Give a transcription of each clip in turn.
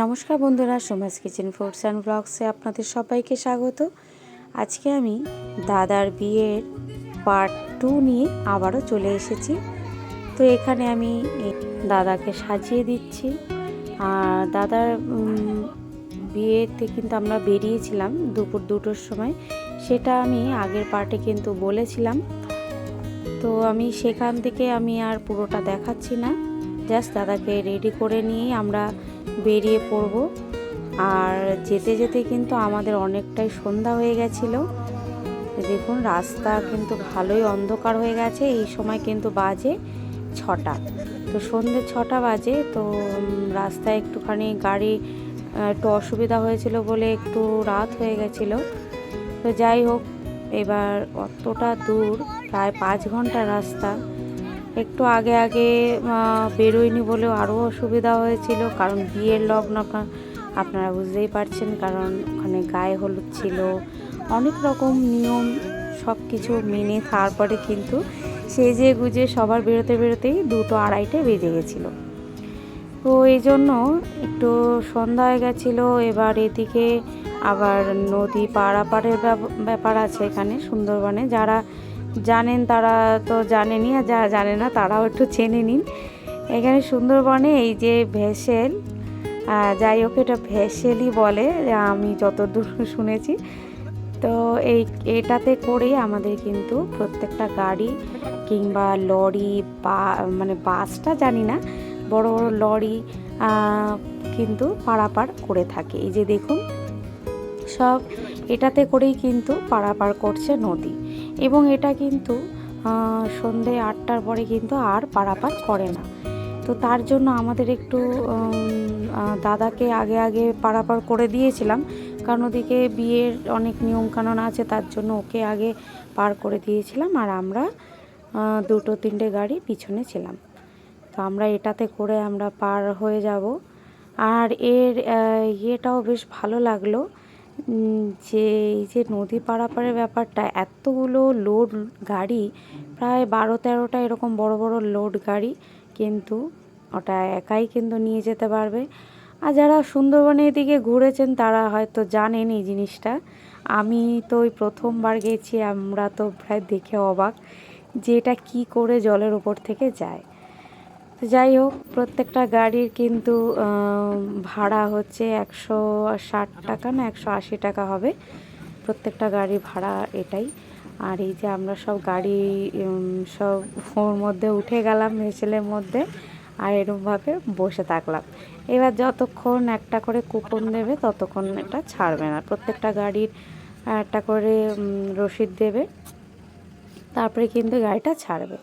নমস্কার বন্ধুরা, Soma's kitchen foods and ব্লগসে আপনাদের সবাইকে স্বাগত। আজকে আমি দাদার বিয়ের পার্ট টু নিয়ে আবারও চলে এসেছি। তো এখানে আমি দাদাকে সাজিয়ে দিচ্ছি। আর দাদার বিয়েতে কিন্তু আমরা বেরিয়েছিলাম দুপুর দুটোর সময়। সেটা আমি আগের পার্টে কিন্তু বলেছিলাম। তো আমি সেখান থেকে আমি আর পুরোটা দেখাচ্ছি না। জাস্ট দাদাকে রেডি করে নিয়ে আমরা বেরিয়ে পড়ব। আর যেতে যেতে কিন্তু আমাদের অনেকটাই সন্ধ্যা হয়ে গেছিল। দেখুন, রাস্তা কিন্তু ভালোই অন্ধকার হয়ে গেছে। এই সময় কিন্তু বাজে ছটা। তো সন্ধে ছটা বাজে। তো রাস্তায় একটুখানি গাড়ি একটু অসুবিধা হয়েছিল বলে একটু রাত হয়ে গেছিল। তো যাই হোক, এবার অতটা দূর, প্রায় পাঁচ ঘণ্টা রাস্তা। একটু আগে আগে বেরোয়নি বলেও আরও অসুবিধা হয়েছিল, কারণ বিয়ের লগ্ন আপনা- আপনারা বুঝতেই পারছেন, কারণ ওখানে গায়ে হলুদ ছিল। অনেক রকম নিয়ম সব কিছু মেনে তারপরে কিন্তু সেজে গুজে সবার বেরোতে বেরোতেই দুটো আড়াইটে বেজে গেছিল। তো এই জন্য একটু সন্ধ্যা হয়ে গেছিল, এবার এদিকে আবার নদী পারাপারের ব্যাপ- ব্যাপার আছে এখানে, সুন্দরবনে। যারা জানেন তারা তো জানেনই আর যারা জানে না, তারাও একটু চেনে নিন। এখানে সুন্দরবনে এই যে ভেসেল যাই হোক এটা ভেসেলই বলে, আমি যতদূর শুনেছি। তো এই, এটাতে করেই আমাদের কিন্তু প্রত্যেকটা গাড়ি কিংবা লরি, বা মানে বাসটা জানি না, বড় বড় লরি কিন্তু পারাপার করে থাকে। এই যে দেখুন, সব এটাতে করেই কিন্তু পারাপার করছে নদী। এবং এটা কিন্তু সন্ধে আটটার পরে কিন্তু আর পারাপার করে না। তো তার জন্য আমাদের একটু দাদাকে আগে আগে পারাপার করে দিয়েছিলাম। কারণ ওদিকে বিয়ের অনেক নিয়মকানুন আছে, তার জন্য ওকে আগে পার করে দিয়েছিলাম আর আমরা দুটো তিনটে গাড়ি পিছনে ছিলাম। তো আমরা এটাতে করে আমরা পার হয়ে যাব। আর এর ইয়েটাও বেশ ভালো লাগল। যে এই যে নদী পারাপারের ব্যাপারটা, এতগুলো লোড গাড়ি, প্রায় বারো তেরোটা এরকম বড় বড় লোড গাড়ি কিন্তু ওটা একাই কিন্তু নিয়ে যেতে পারবে। আর যারা সুন্দরবনের দিকে ঘুরেছেন তারা হয়তো জানেন এই জিনিসটা। আমি তো ওই প্রথমবার গেছি, আমরা তো প্রায় দেখে অবাক যে এটা কী করে জলের ওপর থেকে যায়। যাই হোক, প্রত্যেকটা গাড়ির কিন্তু ভাড়া হচ্ছে একশো ষাট টাকা না, একশো আশি টাকা হবে। প্রত্যেকটা গাড়ি ভাড়া এটাই। আর এই যে আমরা সব গাড়ি সব ওর মধ্যে উঠে গেলাম ভেসেলের মধ্যে, আর এরকমভাবে বসে থাকলাম। এবার যতক্ষণ একটা করে কুপন দেবে, ততক্ষণ এটা ছাড়বে না। প্রত্যেকটা গাড়ির একটা করে রসিদ দেবে, তারপরে কিন্তু গাড়িটা ছাড়বে।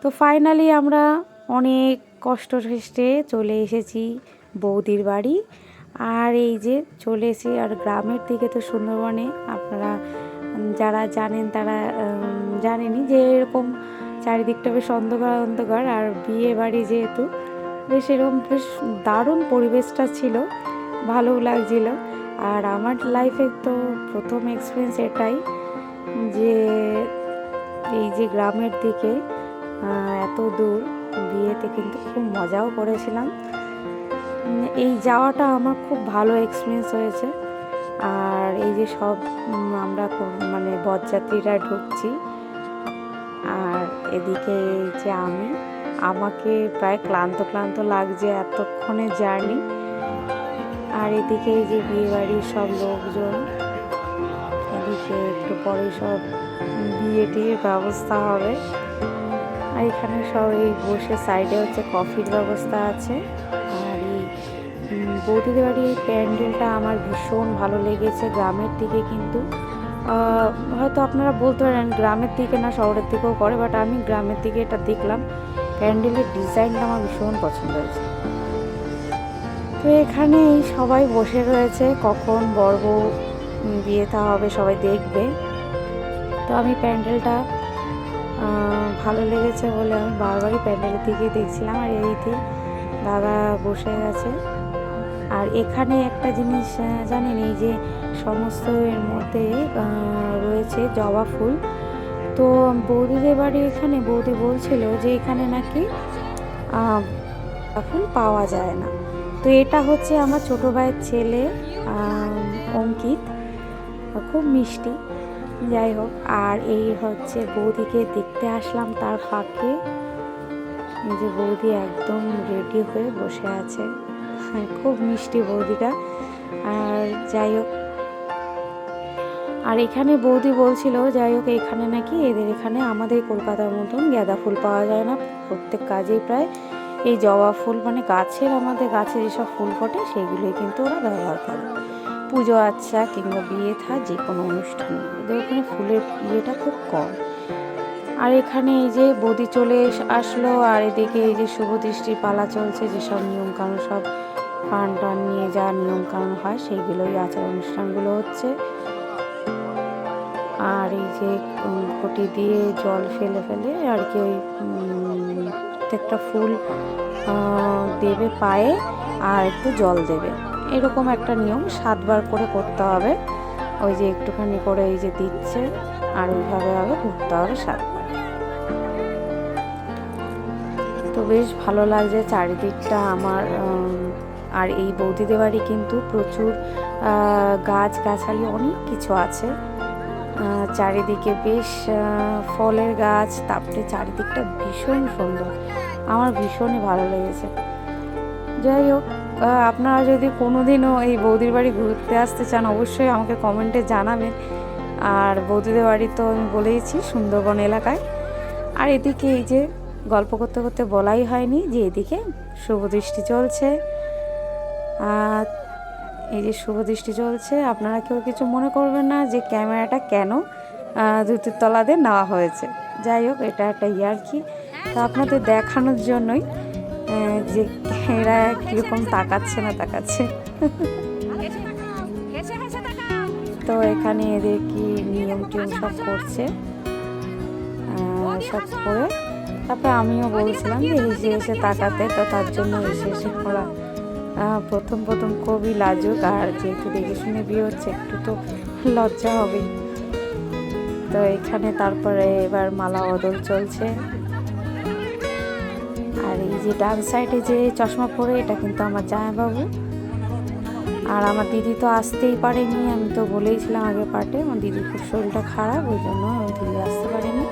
তো ফাইনালি আমরা অনেক কষ্ট শেষে চলে এসেছি বৌদির বাড়ি। আর এই যে চলে এসে আর গ্রামের দিকে তো সুন্দরবনে আপনারা যারা জানেন তারা উম, জানেনই যে এরকম চারিদিকটা বেশ অন্ধকার অন্ধকার। আর বিয়ে বাড়ি যেহেতু বেশ এরকম বেশ দারুণ পরিবেশটা ছিল ভালো লাগছিল। আর আমার লাইফে তো প্রথম এক্সপিরিয়েন্স এটাই যে এই যে গ্রামের দিকে এত দূর বিয়েতে কিন্তু খুব মজাও করেছিলাম। এই যাওয়াটা আমার খুব ভালো এক্সপিরিয়েন্স হয়েছে। আর এই যে সব আমরা মানে বরযাত্রীরা ঢুকছি। আর এদিকে যে আমি, আমাকে প্রায় ক্লান্ত ক্লান্ত লাগছে এতক্ষণে জার্নি। আর এদিকে এই যে বিয়েবাড়ির সব লোকজন, এদিকে একটু পরে সব বিয়ে টিয়ের ব্যবস্থা হবে। আর এখানে সব এই বসে সাইডে হচ্ছে কফির ব্যবস্থা আছে। আর এই বৌদিদের বাড়ির প্যান্ডেলটা আমার ভীষণ ভালো লেগেছে গ্রামের দিকে কিন্তু। হয়তো আপনারা বলতে পারেন গ্রামের দিকে না শহরের দিকেও করে বাট আমি গ্রামের দিকে এটা দেখলাম। প্যান্ডেলের ডিজাইনটা আমার ভীষণ পছন্দ হয়েছে। তো এখানে সবাই বসে রয়েছে কখন উম, বিয়েটা হবে সবাই দেখবে। তো আমি প্যান্ডেলটা ভালো লেগেছে বলে আমি বারবারই প্যান্ডেলের দিকে দেখছিলাম আর এই যে দাদা বসে গেছে আর এখানে একটা জিনিস জানেন এই যে সমস্ত এর মধ্যে রয়েছে জবা ফুল। তো বৌদিদের বাড়ি এখানে, বৌদি বলছিল যে এখানে নাকি ফুল পাওয়া যায় না। তো এটা হচ্ছে আমার ছোটো ভাইয়ের ছেলে অঙ্কিত। খুব মিষ্টি। যাই হোক আর এই হচ্ছে বৌদিকে দেখতে আসলাম তার ফাঁকে। যে বৌদি একদম রেডি হয়ে বসে আছে। হ্যাঁ, খুব মিষ্টি বৌদিটা। আর যাই হোক আর এখানে বৌদি বলছিল যাই হোক এখানে নাকি এদের এখানে আমাদের কলকাতার মতন গাঁদা ফুল পাওয়া যায় না। প্রত্যেক কাজেই প্রায় এই জবা ফুল মানে গাছের আমাদের গাছে যেসব ফুল ফোটে সেগুলোই কিন্তু ওরা ব্যবহার করে। পুজো আচ্ছা কিংবা বিয়ে থা, যে কোনো অনুষ্ঠানে। ওদের ওখানে ফুলের ইয়েটা খুব কম। আর এখানে এই যে বৌদি চলে আসলো, আর এদিকে এই যে শুভ দৃষ্টির পালা চলছে, যেসব নিয়ম কানুন সব পান টান নিয়ে যা নিয়ম কানুন হয়, সেইগুলোই আচার অনুষ্ঠানগুলো হচ্ছে। আর এই যে ঘটি দিয়ে জল ফেলে ফেলে আর কি ওই প্রত্যেকটা ফুল দেবে পায়ে আর একটু জল দেবে। এরকম একটা নিয়ম সাতবার করে করতে হবে। ওই যে একটুখানি করে এই যে দিচ্ছে আর ওইভাবে হবে ঘুরতে হবে সাতবার। তো বেশ ভালো লাগছে চারিদিকটা আমার আর এই বৌদিদের বাড়ি কিন্তু প্রচুর আহ, গাছ গাছালি অনেক কিছু আছে। চারিদিকে বেশ ফলের গাছ তারপরে চারিদিকটা ভীষণ সুন্দর। আমার ভীষণই ভালো লেগেছে। যাই হোক আপনারা যদি কোনো দিনও এই বৌদির বাড়ি ঘুরতে আসতে চান, অবশ্যই আমাকে কমেন্টে জানাবেন। আর বৌদিদের বাড়ি তো আমি বলেইছি, সুন্দরবন এলাকায়। আর এদিকে এই যে গল্প করতে করতে বলাই হয়নি যে এদিকে শুভ দৃষ্টি চলছে। এই যে শুভ দৃষ্টি চলছে, আপনারা কেউ কিছু মনে করবেন না যে ক্যামেরাটা কেন ধুতির তলাতে নেওয়া হয়েছে। যাই হোক, এটা একটা ইয়ার্কি। তা আপনাদের দেখানোর জন্যই যে এরা কীরকম তাকাচ্ছে না তাকাচ্ছে। তো এখানে এদের কি নিয়ম টিয়ম সব করছে? সব করে। তারপরে আমিও বলছিলাম যে হেসে হেসে তাকাতে, তো তার জন্য হেসে হেসে করা প্রথম প্রথম খুবই লাজুক, আর যেহেতু দেখে শুনে বিয়ে হচ্ছে, একটু তো লজ্জা হবে। তো এখানে তারপরে এবার মালা বদল চলছে। যে ডান সাইডে যে চশমা পরে, এটা কিন্তু আমার জামাইবাবু। আর আমার দিদি তো আসতেই পারেনি, আমি তো বলেইছিলাম আগে পার্টে, আমার দিদির খুব শরীরটা খারাপ, ওই জন্য আমার দিদি আসতে পারেনি।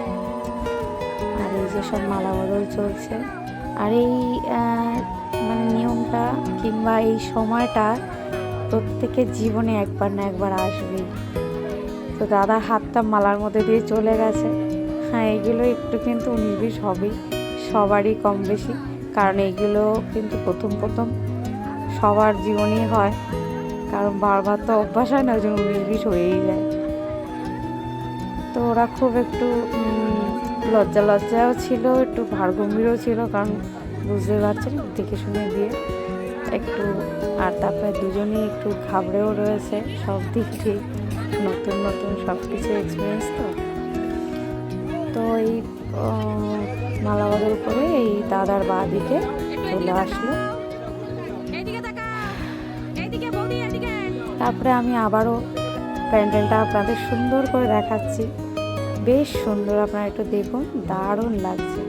আর এই যে সব মালা বদল চলছে। আর এই মানে নিয়মটা কিংবা এই সময়টা প্রত্যেকের জীবনে একবার না একবার আসবেই। তো দাদার হাতটা মালার মধ্যে দিয়ে চলে গেছে। হ্যাঁ এগুলো একটু কিন্তু উনিশ বিশ হবেই, সবারই কম বেশি। কারণ এইগুলো কিন্তু প্রথম প্রথম সবার জীবনেই হয়। কারণ বারবার তো অভ্যাস হয় না, ওই জন্য উনিশ বিশ হয়েই যায়। তো ওরা খুব একটু লজ্জা লজ্জাও ছিল, একটু ভারগম্ভীরও ছিল, কারণ বুঝতে পারছেন, দেখে শুনে দিয়ে একটু, আর তারপরে দুজনেই একটু ঘাবড়েও রয়েছে, সব দিক দিয়ে। নতুন নতুন সব কিছু এক্সপিরিয়েন্স তো। তো এই মালাবাদের উপরে এই দাদার বা দিকে চলে আসলো। তারপরে আমি আবারও প্যান্ডেলটা আপনাদের সুন্দর করে দেখাচ্ছি। বেশ সুন্দর আপনারা একটু দেখুন, দারুণ লাগছে।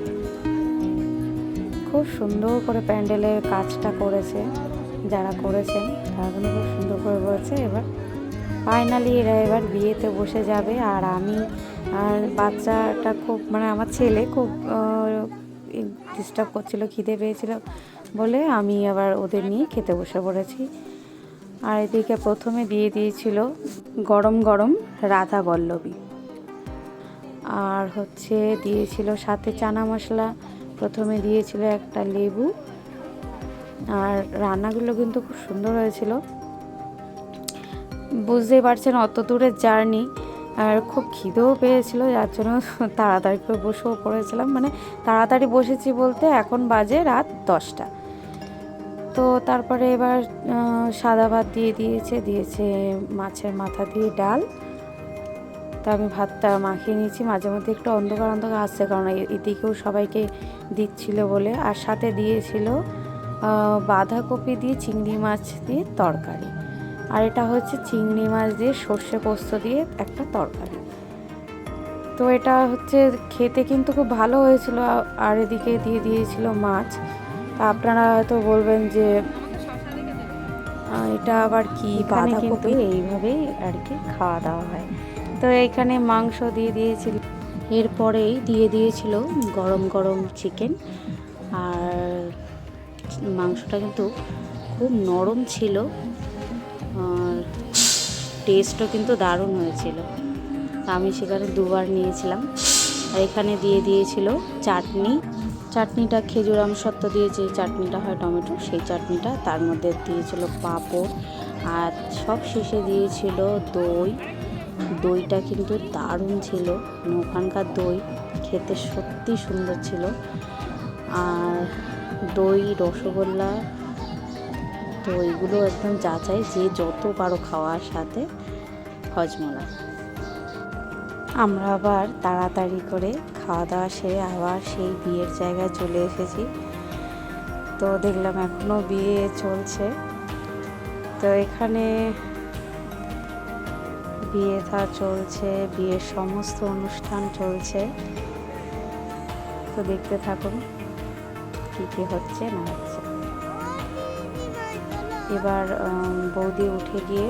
খুব সুন্দর করে প্যান্ডেলের কাজটা করেছে, যারা করেছেন, তারা খুব সুন্দর করে করেছে। এবার ফাইনালি এরা এবার বিয়েতে বসে যাবে, আর আমি আর বাচ্চাটা খুব মানে আমার ছেলে খুব ডিস্টার্ব করছিল, খিদে পেয়েছিল বলে আমি আবার ওদের নিয়ে খেতে বসে পড়েছি। আর এদিকে প্রথমে দিয়ে দিয়েছিল গরম গরম রাধা বল্লবী আর হচ্ছে দিয়েছিল সাথে চানা মশলা, প্রথমে দিয়েছিল একটা লেবু। আর রান্নাগুলো কিন্তু খুব সুন্দর হয়েছিল। বুঝতেই পারছেন, অত দূরের জার্নি। আর খুব খিদেও পেয়েছিল, যার জন্য তাড়াতাড়ি করে বসেও পড়েছিলাম। মানে তাড়াতাড়ি বসেছি বলতে এখন বাজে রাত দশটা। তো তারপরে এবার সাদা ভাত দিয়ে দিয়েছে দিয়েছে মাছের মাথা দিয়ে ডাল। তো আমি ভাতটা মাখিয়ে নিয়েছি, মাঝে মধ্যে একটু অন্ধকার অন্ধকার আসছে, কারণ এদিকেও সবাইকে দিচ্ছিল বলে। আর সাথে দিয়েছিল বাঁধাকপি দিয়ে চিংড়ি মাছ দিয়ে তরকারি। আর এটা হচ্ছে চিংড়ি মাছ দিয়ে সর্ষে পোস্ত দিয়ে একটা তরকারি। তো এটা হচ্ছে খেতে কিন্তু খুব ভালো হয়েছিল আর এদিকে দিয়ে দিয়েছিল মাছ। তা আপনারা হয়তো বলবেন যে এটা আবার কি বাঁধাকপি? এইভাবেই আর কি খাওয়া দাওয়া হয়। তো এখানে মাংস দিয়ে দিয়েছিল এরপরেই দিয়ে দিয়েছিল গরম গরম চিকেন আর মাংসটা কিন্তু খুব নরম ছিল টেস্টও কিন্তু দারুণ হয়েছিল। আমি সেখানে দুবার নিয়েছিলাম। আর এখানে দিয়ে দিয়েছিল চাটনি। চাটনিটা খেজুর আমসত্ব দিয়ে যে চাটনিটা হয় টমেটো, সেই চাটনিটা। তার মধ্যে দিয়েছিল পাঁপড়। আর সব শেষে দিয়েছিল দই। দইটা কিন্তু দারুণ ছিল। মানে ওখানকার দই খেতে সত্যি সুন্দর ছিল। আর দই, রসগোল্লা তো এইগুলো একদম যাচাই যে যত পারো খাওয়ার সাথে হজমলা। আমরা আবার তাড়াতাড়ি করে খাওয়া দাওয়া সেরে আবার সেই বিয়ের জায়গায় চলে এসেছি। তো দেখলাম এখনও বিয়ে চলছে। তো এখানে বিয়ে থা চলছে, বিয়ের সমস্ত অনুষ্ঠান চলছে। তো দেখতে থাকুন কী কী হচ্ছে না এবার বৌদি উঠে গিয়ে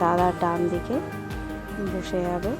দাদার ডান দিকে বসে যাবে।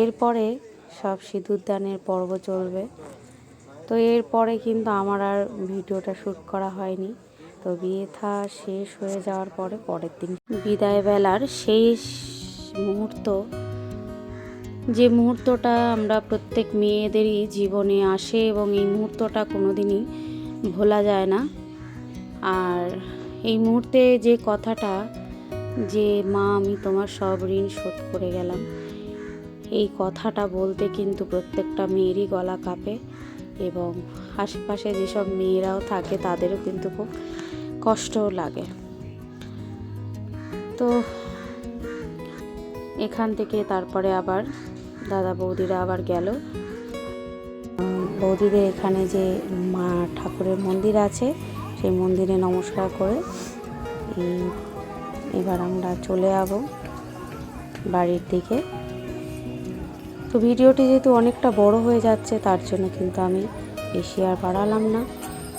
এরপরে সব সিঁদুরদানের পর্ব চলবে। তো এরপরে কিন্তু আমার আর ভিডিওটা শ্যুট করা হয়নি। তো বিয়ে থা শেষ হয়ে যাওয়ার পরে পরের দিন বিদায় বেলার শেষ মুহূর্ত, যে মুহূর্তটা আমরা প্রত্যেক মেয়েদেরই জীবনে আসে এবং এই মুহূর্তটা কোনোদিনই ভোলা যায় না। আর এই মুহূর্তে যে কথাটা, যে মা, আমি তোমার সব ঋণ শোধ করে গেলাম। এই কথাটা বলতে কিন্তু প্রত্যেকটা মেয়েরই গলা কাঁপে এবং আশেপাশে যেসব মেয়েরাও থাকে তাদেরও কিন্তু খুব কষ্টও লাগে। তো এখান থেকে তারপরে আবার দাদা বৌদিরা আবার গেল। বৌদিদের এখানে যে মা ঠাকুরের মন্দির আছে, সেই মন্দিরে নমস্কার করে এবার আমরা চলে যাব বাড়ির দিকে। তো ভিডিওটি যেহেতু অনেকটা বড় হয়ে যাচ্ছে, তার জন্য কিন্তু আমি বেশি আর বাড়ালাম না।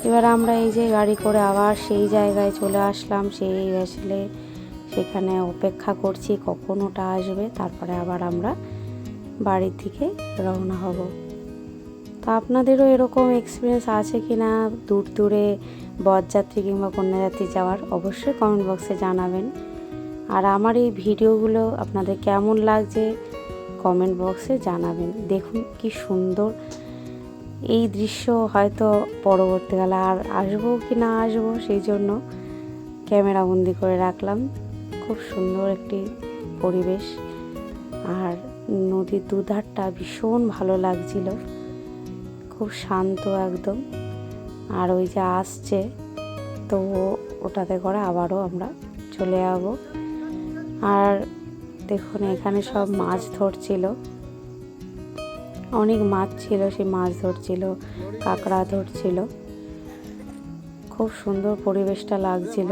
এবার আমরা এই যে গাড়ি করে আবার সেই জায়গায় চলে আসলাম, সেই আসলে সেখানে অপেক্ষা করছি কখন ওটা আসবে, তারপরে আবার আমরা বাড়ির দিকে রওনা হব। তো আপনাদেরও এরকম এক্সপিরিয়েন্স আছে কি না দূর দূরে বরযাত্রী কিংবা কন্যাযাত্রী যাওয়ার অবশ্যই কমেন্ট বক্সে জানাবেন। আর আমার এই ভিডিওগুলো আপনাদের কেমন লাগছে কমেন্ট বক্সে জানাবেন। দেখুন কি সুন্দর। এই দৃশ্য হয়তো পরবর্তীকালে আর আসব কি না আসব সেই জন্য ক্যামেরা বন্দি করে রাখলাম। খুব সুন্দর একটি পরিবেশ। আর নদীর দুধারটা ভীষণ ভালো লাগছিল। খুব শান্ত একদম। আর ওই যে আসছে, তো ওটাতে করে আবারও আমরা চলে যাব। আর দেখুন, এখানে সব মাছ ধরছিল। অনেক মাছ ছিল, সেই মাছ ধরছিল, কাঁকড়া ধরছিল। খুব সুন্দর পরিবেশটা লাগছিল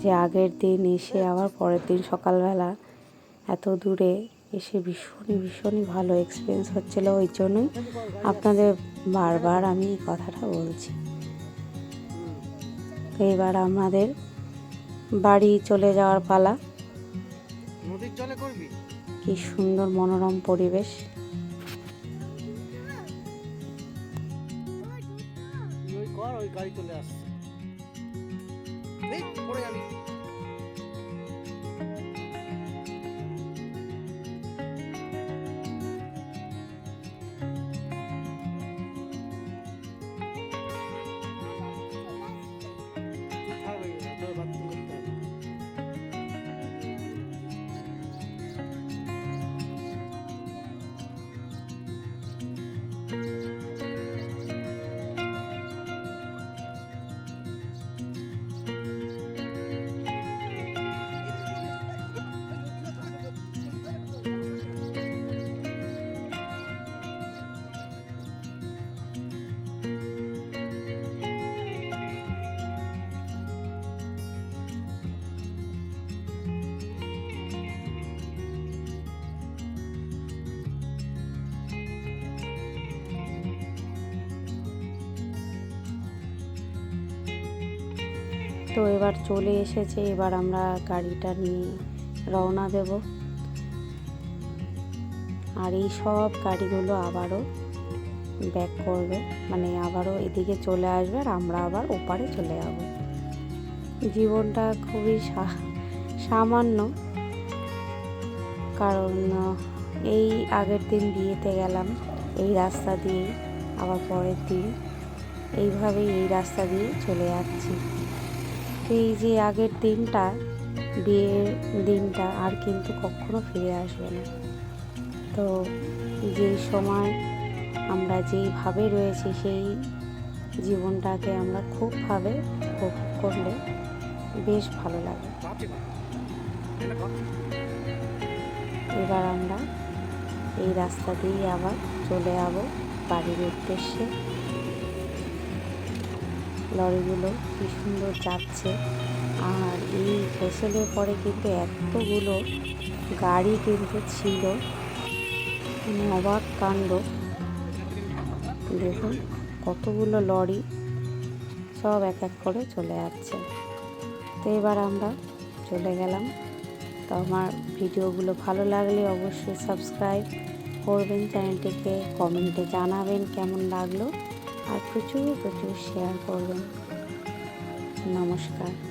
যে আগের দিন এসে, আবার পরের দিন সকালবেলা এত দূরে এসে ভীষণই ভীষণই ভালো এক্সপিরিয়েন্স হচ্ছিল। ওই জন্যই আপনাদের বারবার আমি এই কথাটা বলছি। এবার আমাদের বাড়ি চলে যাওয়ার পালা। নদীর জলে করবি? কি সুন্দর মনোরম পরিবেশ। ওই কর ওই গাড়ি চলে আসছে। পড়ে যাবি। তো এবার চলে এসেছে, এবার আমরা গাড়িটা নিয়ে রওনা দেব। আর এই সব গাড়িগুলো আবারও ব্যাক করবে মানে আবারও এদিকে চলে আসবে আর আমরা আবার ওপারে চলে যাব। জীবনটা খুবই সামান্য, কারণ এই আগের দিন বিয়েতে গেলাম, এই রাস্তা দিয়ে আবার পরের দিন, এইভাবেই এই রাস্তা দিয়ে চলে যাচ্ছি। এই যে আগের দিনটা, বিয়ের দিনটা আর কিন্তু কখনো ফিরে আসবে না তো যেই সময় আমরা যেইভাবে রয়েছি, সেই জীবনটাকে আমরা খুবভাবে উপভোগ করলে বেশ ভালো লাগে। এবার আমরা এই রাস্তা দিয়ে আবার চলে যাব বাড়ির উদ্দেশ্যে লরিগুলো কি সুন্দর যাচ্ছে। আর এই ফেসেলের পরে কিন্তু এতগুলো গাড়ি কিন্তু ছিল। মানে অবাক কাণ্ড। দেখুন, কতগুলো লরি সব এক এক করে চলে যাচ্ছে। তো এবার আমরা চলে গেলাম। তো আমার ভিডিওগুলো ভালো লাগলে অবশ্যই সাবস্ক্রাইব করবেন, চ্যানেলটিকে কমেন্টে জানাবেন কেমন লাগল। আর প্রচুর প্রচুর শেয়ার করবেন। নমস্কার।